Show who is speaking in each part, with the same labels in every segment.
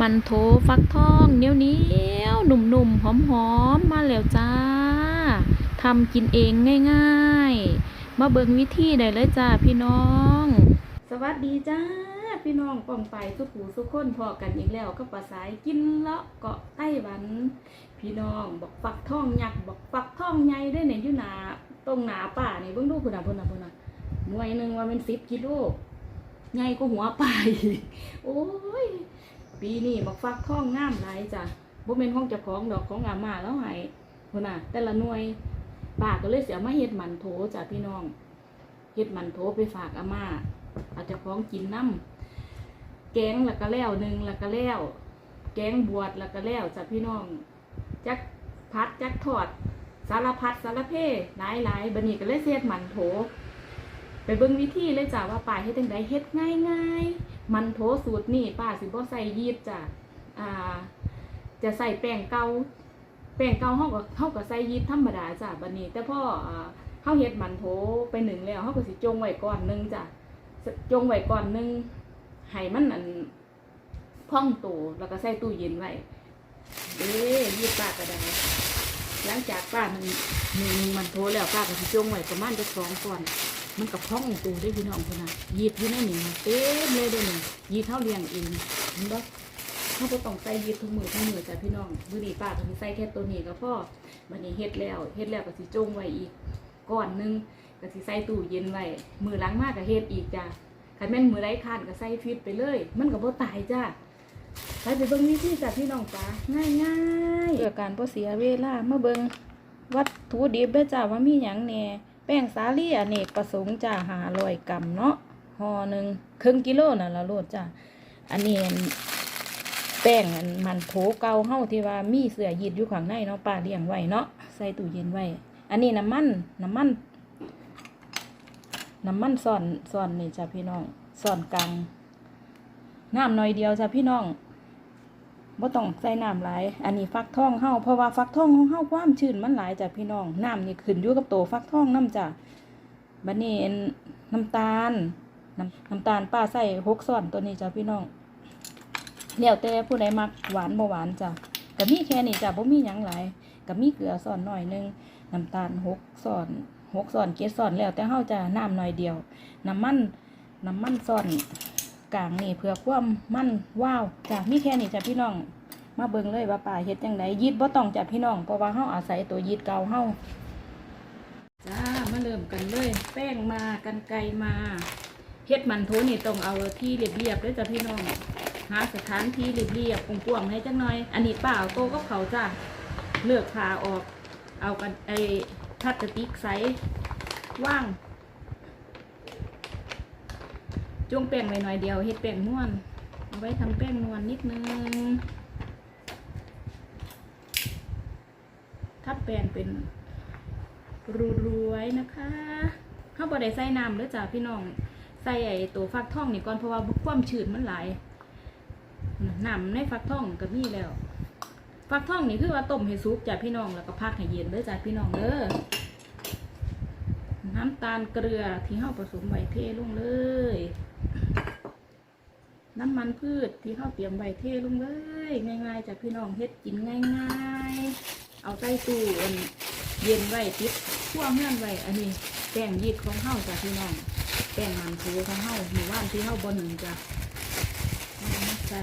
Speaker 1: มันโถฟักทองเนียวเนียวๆหนุ่มๆุ่มหอมหอมๆมาแล้วจ้าทำกินเองง่ายๆ มาเบิ่งวิธีได้เลยจ้าพี่น้อง สวัสดีจ้าพี่น้องป้องไปสุขูสุขคนพอกันอีกแล้วก็ปลาสายกินเลาะเกาะไต้หวัน พี่น้องบอกฟักทองยักษ์บอกฟักทองใหญ่ได้เนี่ยอยู่หนาตรงหนาป่านี่เบิ่งดูพุ่นน่ะพุ่นน่ะพุ่นน่ะหน่วยหนึ่งว่าเป็นสิบกิโลใหญ่ก็หัวป่าอีกโอ้ย ปีนี้บักฟักทองงามหลายจ้ะบ่แม่นของเจ้าของดอกของอาม่าแล้วให้พุ่นน่ะ แต่ละหน่วยป้าก็เลยเสิเอามาเฮ็ดหมันโถจ้ะพี่น้องเฮ็ดหมันโถไปฝากอาม่าเอาเจ้าของกินน้ำแกงแล้วก็แล้วหนึ่งแล้วก็แล้ว แกงบวชแล้วก็แล้วจ้ะพี่น้องจักพัดจักทอด สารพัดสารเพหลายหลายบัดนี้ก็เลยเฮ็ดหมันโถ ไปเบิ่งวิธีเลยจ้ะว่าป้าเฮ็ดจังไดเฮ็ดง่ายๆมันโถสูตรนี่ป้าสิบ่ใส่ยีสต์จ้ะอ่า จะใส่แป้งเก่าแป้งเก่าเฮาก็เฮาก็ใส่ยีสต์ธรรมดาจ้ะบัดนี้ แต่พออ่าเฮาเฮ็ดมันโถไปหนึ่งแล้วเฮาก็สิจงไว้ก่อนหนึงจ้ะจงไว้ก่อนหนึงให้มันอันพองโตแล้วก็ใส่ตู้เย็นไว้เด้ยีสต์ป้าก็ได้หลังจากป้ามันหนึ่งมันโถแล้วป้าก็สิจงไว้ประมาณจะสองก่อน มันกับพ่องตัวได้พี่น้องคนน่ะยีดอยู่ในหนึ่งเต็มเลยเด้หนึ่งยีดเท่าเลี้ยงเองเห็นบ่เขาก็ต้องใส่ยีดทุกมือทุกมือจ้ะพี่น้องมือนีป้าก็สิใส่แค่ตัวนี้ก็พอบัดนี้เฮ็ดแล้วเฮ็ดแล้วก็สิจงไว้อีกก้อนหนึงก็สิใส่ตู้เย็นไว้มือล้างมากก็เฮ็ดอีกจ้ะคันแม่นมือไร้คานก็ใส่ฟิตไปเลย มันก็บ่ตายจ้ะไปไปเบิ่งวิธีจ้ะพี่น้องจ้ะง่ายๆเพื่อการบ่เสียเวลามาเบิ่งวัตถุดิบเด้จ้าว่ามีหยังแน่ แป้งสาลี่อเนกประสงค์จ้าหาร้อยกรัมเนาะห่อหนึ่งครึ่งกิโลน่ะละโลดจ้าอันนี้อันแป้งมันโถเกาเฮาที่ว่ามีเสื้อยีดอยู่ข้างในเนาะป้าเลี้ยงไว้เนาะใส่ตู้เย็นไว้ อันนี้น้ำมันน้ำมันน้ำมันซ่อนซ่อนนี่จ้าพี่น้องซ่อนกลางน้ำหน่อยเดียวจ้าพี่น้อง บ่ต้องใส่น้ำหลาย อันนี้ฟักทองเฮาเพราะว่าฟักทองของเฮาความชื้นมันหลายจ้ะพี่น้อง น้ำนี่ขึ้นอยู่กับโตฟักทองน้ำจ้ะบัดนี้น้ำตาลน้ำน้ำตาลป้าใส่หกส่วนตัวนี้จ้ะพี่น้องแล้วแต่ผู้ใดมักหวานบ่หวานจ้ะก็มีแค่นี้จ้ะบ่มีหยังหลายก็มีเกลือส่วนหน่อยหนึงน้ำตาลหกส่วนหกส่วนเจ็ดส่วนแล้วแต่เฮาจะน้ำหน่อยเดียว น้ำมันน้ำมันส่วน กลางนี่เพื่อความมั่นว้าวจ้ะมีแค่นี้จ้ะพี่น้อง มาเบิ่งเลยว่าป่าเฮ็ดจังไดยีดบ่ต้องจ้ะพี่น้องเพราะว่าเฮาอาศัยตัวยีดเก่าเฮาจ้ามาเริ่มกันเลย แป้งมากันไกรมาเฮ็ดมันโถนี่ต้องเอาที่เรียบๆด้อจ้ะพี่น้องหาสถานที่เรียบๆกว้างๆให้จังหน่อย อันนี้ป้าเอาโตกับเขาจ้ะเลือกขาออก เอากันไอ้พลาสติกใสว่าง จงแป้งไว้หน่อยเดียวเฮ็ดแป้งนวลเอาไว้ทำแป้งนวลนิดนึงทับแป้งเป็นรูรวยนะคะเข้าบ่ได้ใส่น้ำเด้อจ้าพี่น้องใส่ไอ้ตัวฟักทองนี่ก่อนเพราะว่าความชื้นมันหลายน้ำในฟักทองก็มีแล้ว ฟักทองนี่คือว่าต้มให้สุกจ้าพี่น้องแล้วก็พักให้เย็นเด้อจ้าพี่น้องเด้อน้ำตาลเกลือที่เฮาผสมไว้เทลงเลย น้ำมันพืชที่เฮาเตรียมไว้เทลงเลยง่ายๆจากพี่น้องเฮ็ดกินง่ายๆ เอาใส่ตู้อันเย็นไว้ติดขั้วเมื่อนไว้อันนี้แป้งยีดของเฮาจ้ะพี่น้องแป้งมันโถของเฮาหมู่บ้านที่เฮาบ่หนึ่งจ้ะเอามาใส่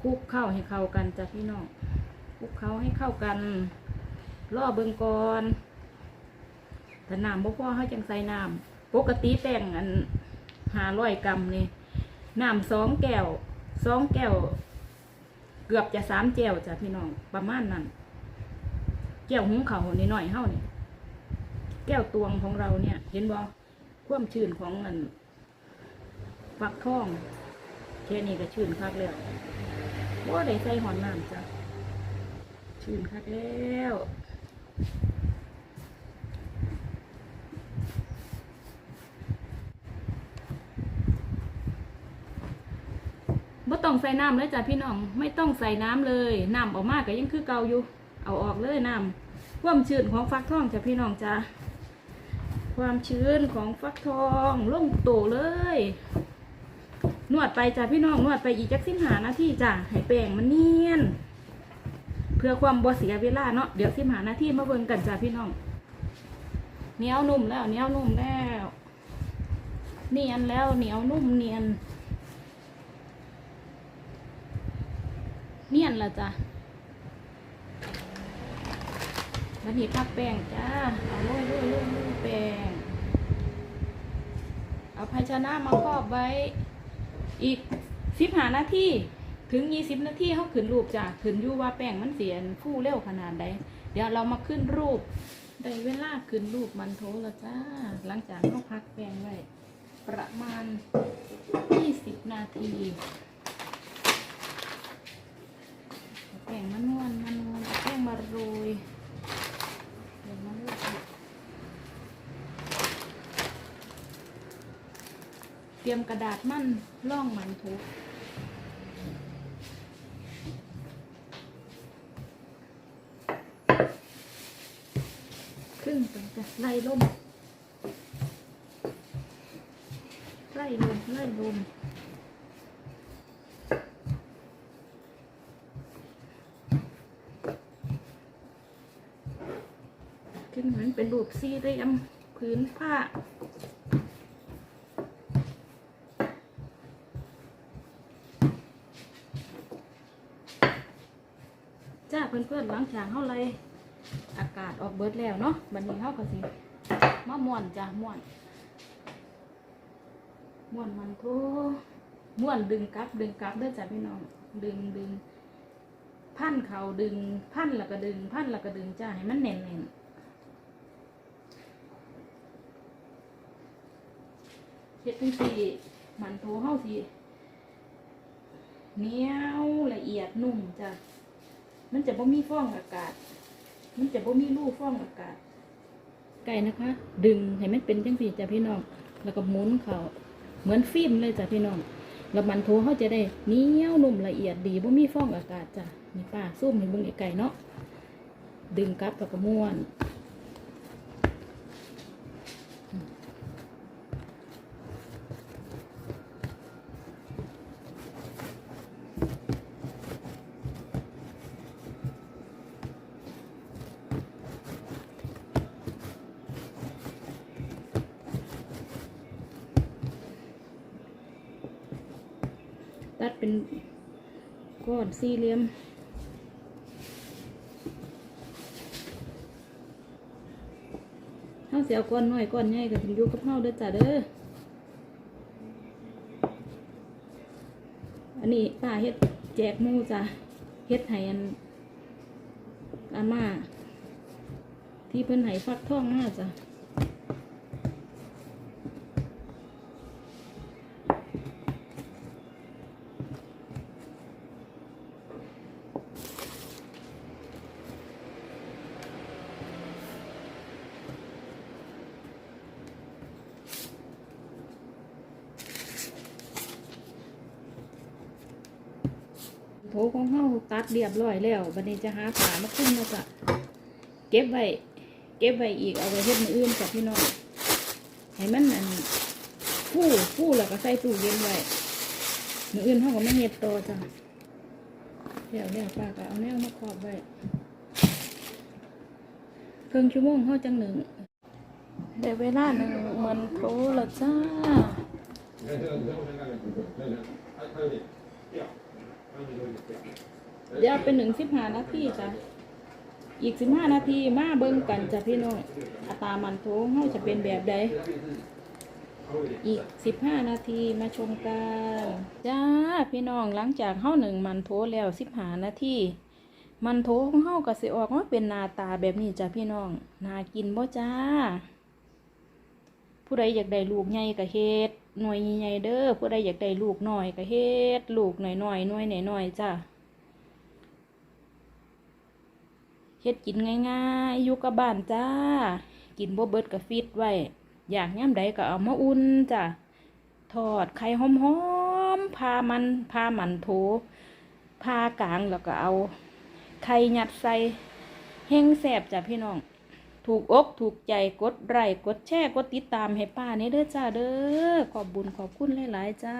Speaker 1: คลุกเข้าให้เข้ากันจ้ะพี่น้องคลุกเข้าให้เข้ากันรอเบิงก่อนถ้าน้ำบ่พอเฮาจังใส่น้ำ ปกติแป้งอันหาร้อยกรัมนี่น้ำสองแก้วสองแก้ว เกือบจะสามแก้วจ้ะพี่น้องประมาณนั้น แก้วหุงข้าวนิดหน่อยๆเฮานี่แก้วตวงของเราเนี่ย เห็นบ่ความชื้นของอันฟักทองแค่นี้ก็ชื้นคักแล้วบ่าได้ใส่หอนน้ำจ้ะชื่นคักแล้ว ต้องใส่น้ำเลยจ้ะพี่น้อง ไม่ต้องใส่น้ำเลยน้ำออกมาก็ยังคือเก่าอยู่ เอาออกเลยน้ำความชื้นของฟักทองจ้ะพี่น้องจ้ะความชื้นของฟักทองลงโตเลย นวดไปจ้ะพี่น้องนวดไปอีกจักสิบหานาทีจ้ะให้แป้งมันเนียน เพื่อความบ่เสียเวลาเนาะเดี๋ยวสิบหานาทีมาเบิ่งกันจ้ะพี่น้องเหนียวนุ่มแล้วเหนียวนุ่มแล้ว เนียนแล้วเหนียวนุ่มเนียน เนียนละจ้ะวันนี้พักแป้งจ้า เอาโรยโรยโรยแป้ง เอาภาชนะมาครอบไว้ อีกสิบหานาทีถึงยี่สิบนาทีเขาขึ้นรูปจ้ะขึ้นยู่ว่าแป้งมันเสียนฟูเร็วขนาดใด เดี๋ยวเรามาขึ้นรูปได้เวลาขึ้นรูปมันโถแล้วจ้า หลังจากเขาพักแป้งไว้ประมาณยี่สิบนาทีเอา แป้งมันนวลมันนวลแป้งมาโรยเดี๋ยวมาโรยเตรียมกระดาษมั่นร่องมันทุกครึ่งไปจะไล่ล่มไล่ลมไล่ลมึ้นเหมือนเป็นรูปสี่เหลี่ยมพื้นผ้า จ้าเพื่อนๆหลังจากเท่าไรอากาศออกเบิดแล้วเนาะบันนี้เท่ากับสิมาม่วนจ้าม่วนม้วนมันโทม้วนดึงกลับ ดึงกลับเด้อจ้ะพี่น้อง ดึงดึงพันเขาดึงพันแล้วก็ดึงพันแล้วก็ดึงจ้าให้มันแน่นแน่นเฮ็ดจังซี่มันโทเฮาสิเหนียวละเอียดนุ่มจ้ะมันจะบ่มีฟองอากาศ มันจะบ่มีรูฟองอากาศ ไก่นะคะ ดึงให้มันเป็นจังซี่จ้ะพี่น้อง แล้วก็หมุนเขาเหมือนฟิล์มเลยจ้ะพี่น้องแล้วมันโถเขาจะได้เหนียวนุ่มละเอียดดีบ่มีฟองอากาศจ้ะนี่ป้าซุ่มให้เบิ่งไก่เนาะดึงกลับแล้วก็ม้วน เป็นก้อนสี่เหลี่ยมเฮาเสิเอาก้อนน้อยก้อนใหญ่ก็ถึงอยู่กับเฮาเด้อจ้ะเด้อ อันนี้ป้าเฮ็ดแจกมูจ้ะเฮ็ดให้อันอาม่าที่เพิ่นให้ฟักทองมาจ้ะ โถของเฮาตัดเรียบร้อยแล้วบัดนี้จะหาผามาขึ้นมาจ้ะเก็บไว้เก็บไว้อีกเอาไว้เฮ็ดมืออื่นจ้ะพี่น้องให้มันอันฟู่ฟู่แล้วก็ใส่ตู้เย็นไว้มืออื่นเฮาก็มาเฮ็ดต่อจ้ะแล้วแล้วป้าก็เอาแนวมาครอบไว้ครึ่งชั่วโมงเฮาจังหนึ่งได้เวลาหนึ่งเหมือนโถแล้วจ้า เดี๋ยวเป็นหนึ่งสิบห้านาทีจ้ะอีกสิบห้านาทีมาเบิ่งกันจ้ะพี่น้องอัตรามันโถเฮาจะเป็นแบบใดอีกสิบห้านาทีมาชมกันจ้าพี่น้องหลังจากเฮาหนึ่งมันโถแล้วสิบห้านาทีมันโถของเฮาก็สิออกมาเป็นหน้าตาแบบนี้จ้ะพี่น้องน่ากินบ่จ้า ผู้ใดอยากได้ลูกใหญ่ก็เฮ็ด หน่วยใหญ่ๆเด้อผู้ใดอยากได้ลูกหน้อยก็เฮ็ดลูกหน้อยๆหน่วยหน้อยจ้าเฮ็ดกินง่ายๆอยู่กับบ้านจ้า กินบ่เบิดก็ฟิตไว้ อยากย่ำใดก็เอามาอุ่นจ้ะทอดไข่หอมๆพามันพามันโถพากลางแล้วก็เอา ไข่ยัดใส่แห้งแสบจ้ะพี่น้อง ถูกอกถูกใจกดไลค์กดแชร์กดติดตามให้ป้าเนี่ยเด้อจ้าเด้อขอบบุญขอบคุณหลาย ๆ จ้า